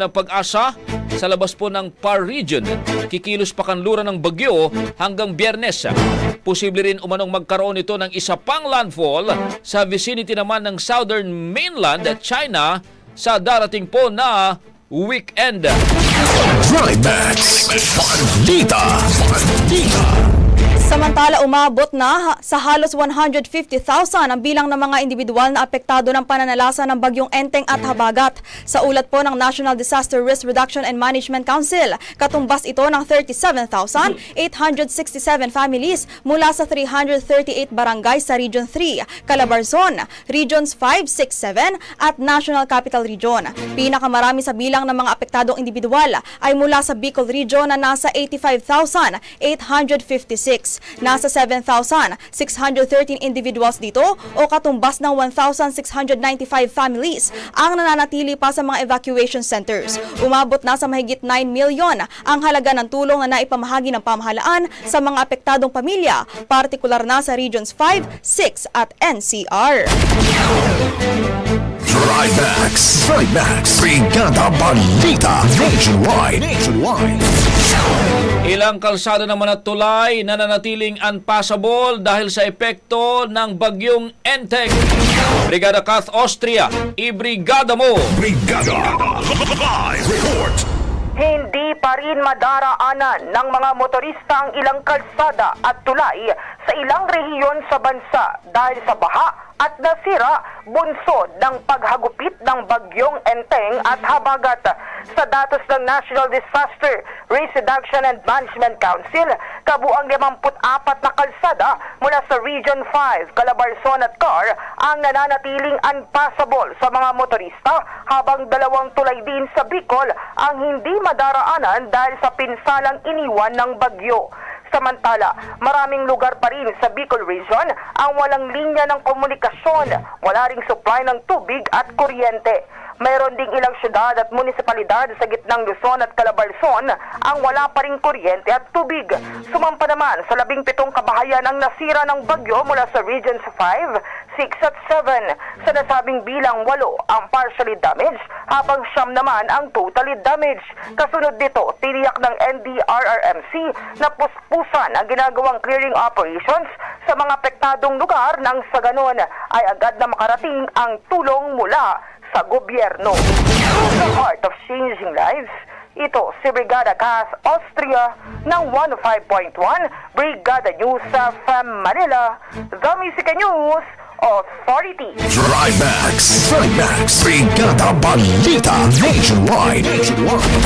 ng pag-asa sa labas po ng PAR region. Kikilos pa kanluran ng bagyo hanggang biyernes. Posible rin umanong magkaroon ito ng isa pang landfall sa vicinity naman ng southern mainland China sa darating po na weekend. Trimax. Bandita. Bandita. Samantala, umabot na sa halos 150,000 ang bilang ng mga individual na apektado ng pananalasa ng bagyong Enteng at Habagat. Sa ulat po ng National Disaster Risk Reduction and Management Council, katumbas ito ng 37,867 families mula sa 338 barangay sa Region 3, Calabarzon, Regions 5, 6, 7 at National Capital Region. Pinakamarami sa bilang ng mga apektadong individual ay mula sa Bicol Region na nasa 85,856. Nasa 7,613 individuals dito o katumbas ng 1,695 families ang nananatili pa sa mga evacuation centers. Umabot na sa mahigit 9 million ang halaga ng tulong na naipamahagi ng pamahalaan sa mga apektadong pamilya, partikular na sa Regions 5, 6 at NCR. Trimax. Trimax. Brigada Bandita. Nationwide. Nationwide. Ilang kalsada naman at tulay na nanatiling unpassable dahil sa epekto ng bagyong Enteng. Brigada Kath Austria, ibrigada mo! Brigada. Live report. Hindi pa rin madaraanan ng mga motorista ang ilang kalsada at tulay sa ilang rehiyon sa bansa dahil sa baha at nasira bunsod ng paghagupit ng bagyong Enteng at Habagat. Sa datos ng National Disaster Risk Reduction and Management Council, kabuang 54 na kalsada mula sa Region 5, Calabarzon at Car ang nananatiling unpassable sa mga motorista habang dalawang tulay din sa Bicol ang hindi madaraanan dahil sa pinsalang iniwan ng bagyo. Samantala, maraming lugar pa rin sa Bicol Region ang walang linya ng komunikasyon, wala ring supply ng tubig at kuryente. Mayroon ding ilang syudad at munisipalidad sa gitnang Luzon at Calabarzon ang wala pa ring kuryente at tubig. Sumampa naman sa labing pitong kabahayan ang nasira ng bagyo mula sa Regions 5, 6 at 7. Sa nasabing bilang 8 ang partially damaged habang siyam naman ang totally damaged. Kasunod nito, tiniyak ng NDRRMC na puspusan ang ginagawang clearing operations sa mga apektadong lugar nang sa ganon ay agad na makarating ang tulong mula sa gobyerno. To the heart of changing lives, ito si Brigada Cas Austria ng 105.1 Brigada News sa Manila, The Music News Authority. Trimax. Trimax. Brigada. Nationwide. Nationwide.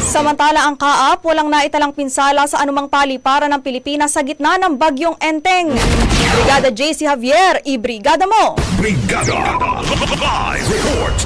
Samantala ang kaap walang naitalang pinsala sa anumang paliparan ng Pilipinas sa gitna ng bagyong Enteng. Brigada JC Javier, i-brigada mo! Brigada. Live report.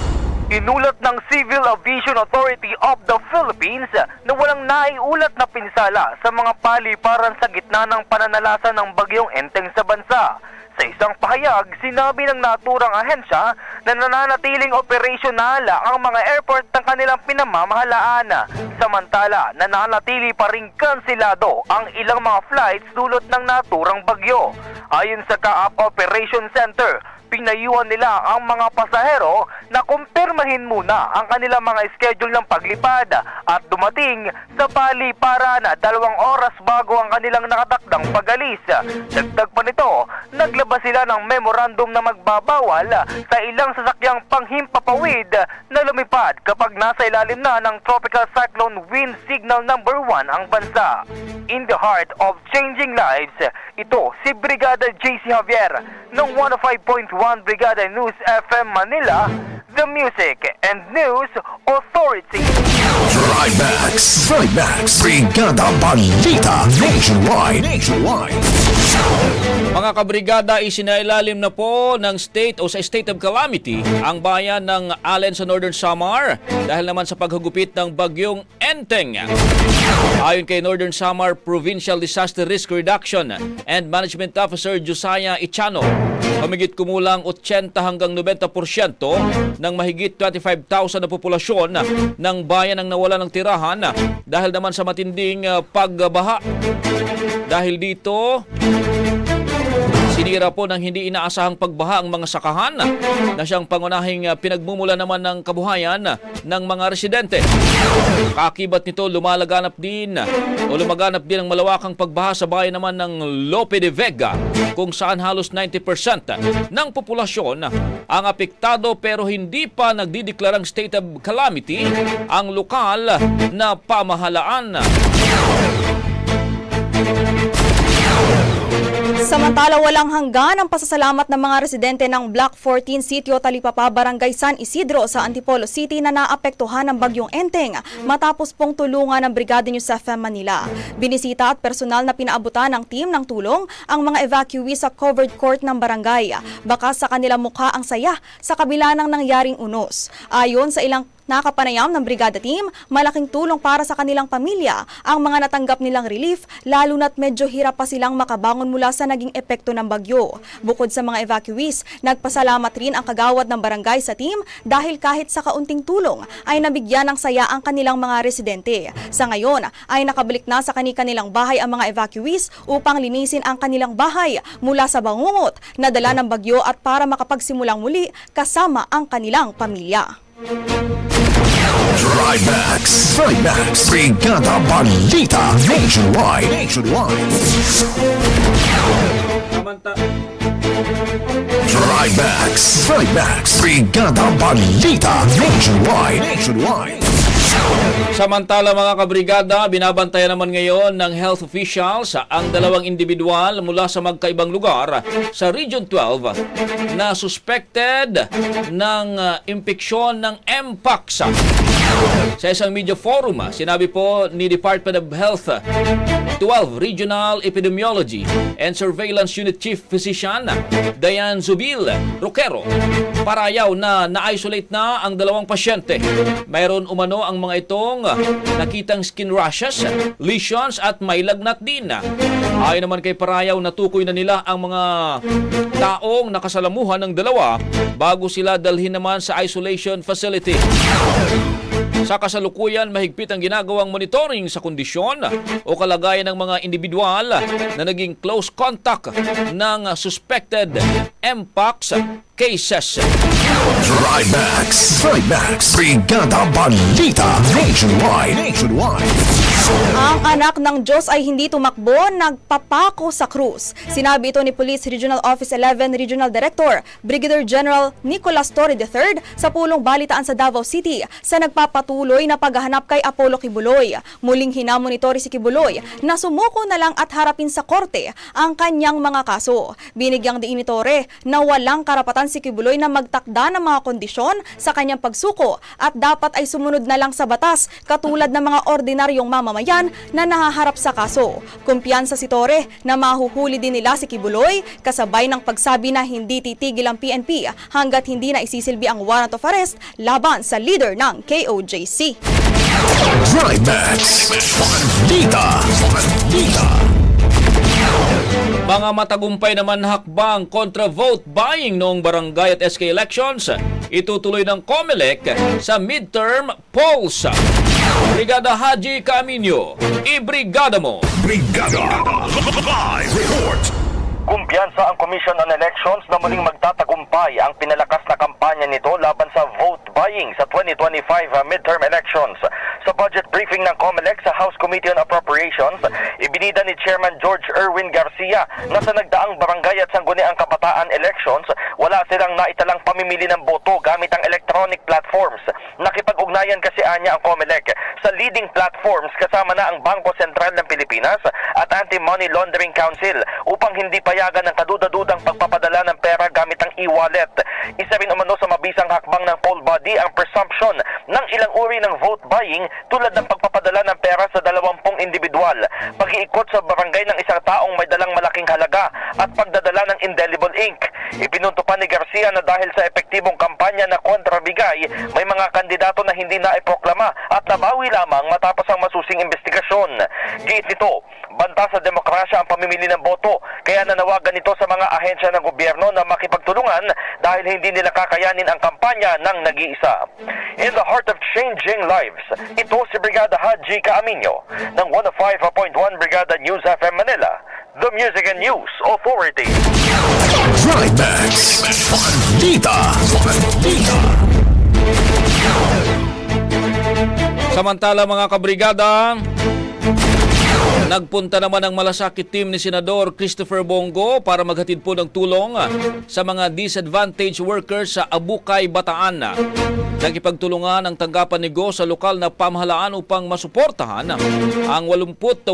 Inulat ng Civil Aviation Authority of the Philippines na walang naiulat na pinsala sa mga paliparan sa gitna ng pananalasa ng bagyong Enteng sa bansa. Sa isang pahayag, sinabi ng naturang ahensya na nananatiling operasyonal ang mga airport ng kanilang pinamamahalaan. Samantala, nananatili pa rin kansilado ang ilang mga flights dulot ng naturang bagyo. Ayon sa Kaap Operation Center, pinayuhan nila ang mga pasahero na kumpirmahin muna ang kanilang mga schedule ng paglipad at dumating sa paliparan dalawang oras bago ang kanilang nakatakdang pagalis. Dagdag pa nito, naglabas sila ng memorandum na magbabawal sa ilang sasakyang panghimpapawid na lumipad kapag nasa ilalim na ng Tropical Cyclone Wind Signal number 1 ang bansa. In the heart of changing lives, ito si Brigada JC Javier ng 105.1 Brigada News FM Manila, the Music and News Authority. Trimax. Trimax. Brigada Bandita. Nationwide. Nationwide. Mga kabrigada, isinailalim na po ng state o sa state of calamity ang bayan ng Allen sa Northern Samar dahil naman sa paghagupit ng bagyong Enteng. Ayon kay Northern Samar Provincial Disaster Risk Reduction and Management Officer Josiah Ichano, pamigit kumulang 80 hanggang 90% ng mahigit 25,000 na populasyon ng bayan ang nawala ng tirahan dahil naman sa matinding uh, pagbaha. Dahil dito, Sinira po ng hindi inaasahang pagbaha ang mga sakahan na siyang pangunahing ah, pinagmumula naman ng kabuhayan ng mga residente. Kakibat nito, lumalaganap din o lumaganap din ang malawakang pagbaha sa bayan naman ng Lope de Vega kung saan halos 90% ng populasyon ang apektado pero hindi pa nagdideklarang state of calamity ang lokal na pamahalaan. Samantala walang hanggan ang pasasalamat ng mga residente ng Block 14 Sitio Talipapa, Barangay San Isidro sa Antipolo City na naapektuhan ng bagyong Enteng matapos pong tulungan ng Brigada News FM Manila. Binisita at personal na pinaabutan ng team ng tulong ang mga evacuees sa covered court ng barangay. Baka sa kanilang mukha ang saya sa kabila ng nangyaring unos. Ayon sa ilang Nakapanayam ng Brigada Team, malaking tulong para sa kanilang pamilya ang mga natanggap nilang relief lalo na't medyo hirap pa silang makabangon mula sa naging epekto ng bagyo. Bukod sa mga evacuees, nagpasalamat rin ang kagawad ng barangay sa team dahil kahit sa kaunting tulong ay nabigyan ng saya ang kanilang mga residente. Sa ngayon ay nakabalik na sa kani-kanilang bahay ang mga evacuees upang linisin ang kanilang bahay mula sa bangungot na dala ng bagyo at para makapagsimulang muli kasama ang kanilang pamilya. Trimax. Trimax. Brigada Balita. Nationwide. Nationwide. Trimax. Trimax. Brigada Balita. Nationwide. Nationwide. Samantala mga kabrigada, binabantayan naman ngayon ng health officials ang dalawang individual mula sa magkaibang lugar sa Region 12 na suspected ng uh, impeksyon ng Mpox. Sa isang media forum, ah, sinabi po ni Department of Health ah, 12 Regional Epidemiology and Surveillance Unit Chief Physician Diane Zubil Roquero parayaw na na-isolate na ang dalawang pasyente. Mayroon umano ang mga itong nakitang skin rashes, lesions at may lagnat din. Ayon naman kay Parayaw, natukoy na nila ang mga taong nakasalamuhan ng dalawa bago sila dalhin naman sa isolation facility. Sa kasalukuyan, mahigpit ang ginagawang monitoring sa kondisyon o kalagayan ng mga individual na naging close contact ng suspected Mpox cases. Trimax. Trimax. Brigada Balita. Nationwide. Nationwide. Ang anak ng Diyos ay hindi tumakbo, nagpapako sa krus. Sinabi ito ni Police Regional Office 11 Regional Director Brigadier General Nicolas Torre III sa pulong balitaan sa Davao City sa nagpapatuloy na paghahanap kay Apollo Kibuloy. Muling hinamon ni Torre si Kibuloy na sumuko na lang at harapin sa korte ang kanyang mga kaso. Binigyang diin ni Torre na walang karapatan si Kibuloy na magtakda ng mga kondisyon sa kanyang pagsuko at dapat ay sumunod na lang sa batas katulad ng mga ordinaryong mamamayan na nahaharap sa kaso. Kumpiyansa si Torre na mahuhuli din nila si Kibuloy kasabay ng pagsabi na hindi titigil ang PNP hanggat hindi na isisilbi ang warrant of arrest laban sa leader ng KOJC. Balita. Mga matagumpay naman na hakbang kontra vote buying noong barangay at SK elections, itutuloy ng COMELEC sa midterm polls. Brigada Haji Camino, ibrigada mo! Brigada. Live report. Kumpiyansa ang Commission on Elections na muling magtatagumpay ang pinalakas na kampanya nito laban sa vote buying sa 2025 midterm elections. Sa budget briefing ng COMELEC sa House Committee on Appropriations, ibinida ni Chairman George Erwin Garcia na sa nagdaang barangay at sangguniang kabataan elections, wala silang naitalang pamimili ng boto gamit ang electronic platforms. Nakipag-ugnayan kasi anya ang COMELEC sa leading platforms kasama na ang Bangko Sentral ng Pilipinas at Anti-Money Laundering Council upang hindi payagan ng kaduda-dudang pagpapadala ng pera gamit ang e-wallet. Isa rin umano sa mabisang hakbang ng poll body ang presumption ng ilang uri ng vote buying tulad ng pagpapadala ng pera sa dalawampung individual, pag-iikot sa barangay ng isang taong may dalang malaking halaga at pagdadala ng indelible ink. Ipinunto pa ni Garcia na dahil sa epektibong kampanya na kontrabigay, may mga kandidato na hindi na iproklama at nabawi lamang matapos ang masusing investigasyon. Giit nito, banta sa demokrasya ang pamimili ng boto, kaya nanawagan ito sa mga ahensya ng gobyerno na makipagtulungan dahil hindi nila kakayanin ang kampanya ng nag-iisa. In the heart of changing lives, ito si Brigada Haji Kaaminyo ng 105.1 Brigada News FM Manila, the Music and News Authority. Bandita. Samantala mga kabrigada, nagpunta naman ang malasakit team ni Senador Christopher Bongo para maghatid po ng tulong sa mga disadvantaged workers sa Abukay, Bataan. Nagipagtulungan ang tanggapan ni Go sa lokal na pamahalaan upang masuportahan ang 88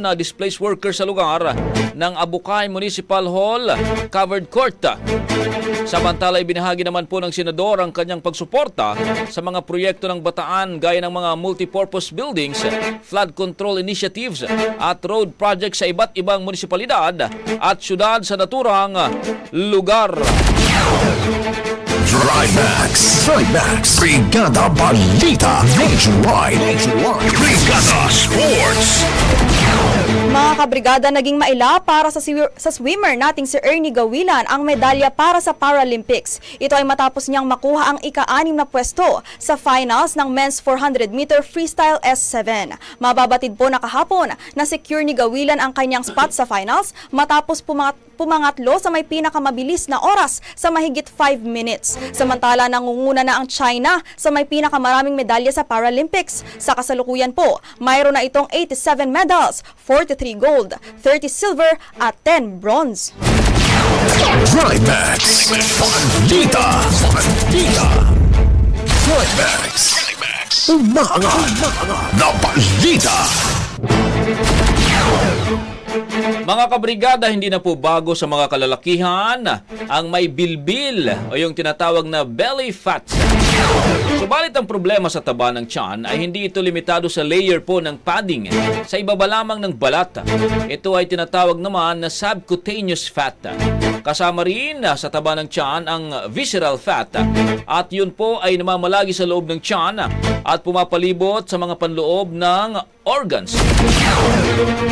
na displaced workers sa lugar ng Abukay Municipal Hall Covered Court. Samantala, ibinahagi naman po ng Senador ang kanyang pagsuporta sa mga proyekto ng Bataan gaya ng mga multipurpose buildings, flood control initiatives at road projects sa iba't ibang munisipalidad at syudad sa naturang lugar. Trimax. Trimax. Brigada Bandita. Nationwide. Nationwide. Brigada Sports. Mga kabrigada, naging maila para sa, sa swimmer nating si Ernie Gawilan ang medalya para sa Paralympics. Ito ay matapos niyang makuha ang ika-anim na pwesto sa finals ng men's 400-meter freestyle S7. Mababatid po na kahapon na secure ni Gawilan ang kanyang spot sa finals matapos pumangat pumangatlo sa may pinakamabilis na oras sa mahigit 5 minutes. Samantala nangunguna na ang China sa may pinakamaraming medalya sa Paralympics. Sa kasalukuyan po, mayroon na itong 87 medals, 43 gold, 30 silver at 10 bronze. Trimax. Bandita. Bandita. Trimax. Umaangat. Na Bandita. Mga kabrigada, hindi na po bago sa mga kalalakihan ang may bilbil o yung tinatawag na belly fat. Subalit ang problema sa taba ng tiyan ay hindi ito limitado sa layer po ng padding sa ibaba lamang ng balat. Ito ay tinatawag naman na subcutaneous fat. Kasama rin sa taba ng tiyan ang visceral fat at yun po ay namamalagi sa loob ng tiyan at pumapalibot sa mga panloob ng organs.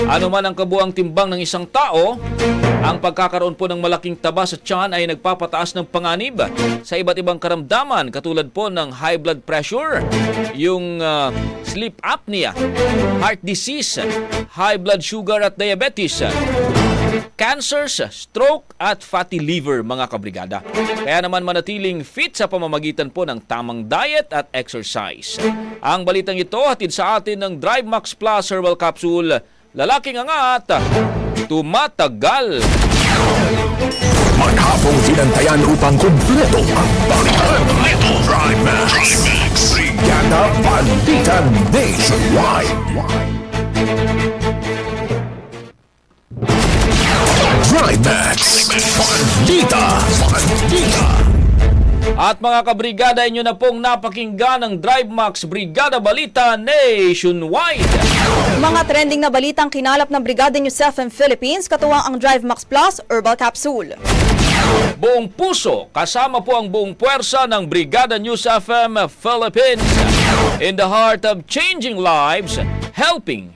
Ano man ang kabuang timbang ng isang tao, ang pagkakaroon po ng malaking taba sa tiyan ay nagpapataas ng panganib sa iba't ibang karamdaman katulad po ng high blood pressure, yung ah, sleep apnea, heart disease, high blood sugar at diabetes, cancers, stroke at fatty liver mga kabrigada. Kaya naman manatiling fit sa pamamagitan po ng tamang diet at exercise. Ang balitang ito hatid sa atin ng Drive Max Plus Herbal Capsule. Lalaking angat, tumatagal. Maghapong binantayan upang kumpleto ang balitan. Ito, Trimax. Brigada Bandita Nationwide. Bandita. Bandita. At mga kabrigada, inyo na pong napakinggan ang Drive Max Brigada Balita Nationwide. Mga trending na balitang kinalap ng Brigada News FM Philippines katuwang ang Drive Max Plus Herbal Capsule. Buong puso, kasama po ang buong puwersa ng Brigada News FM Philippines in the heart of changing lives, helping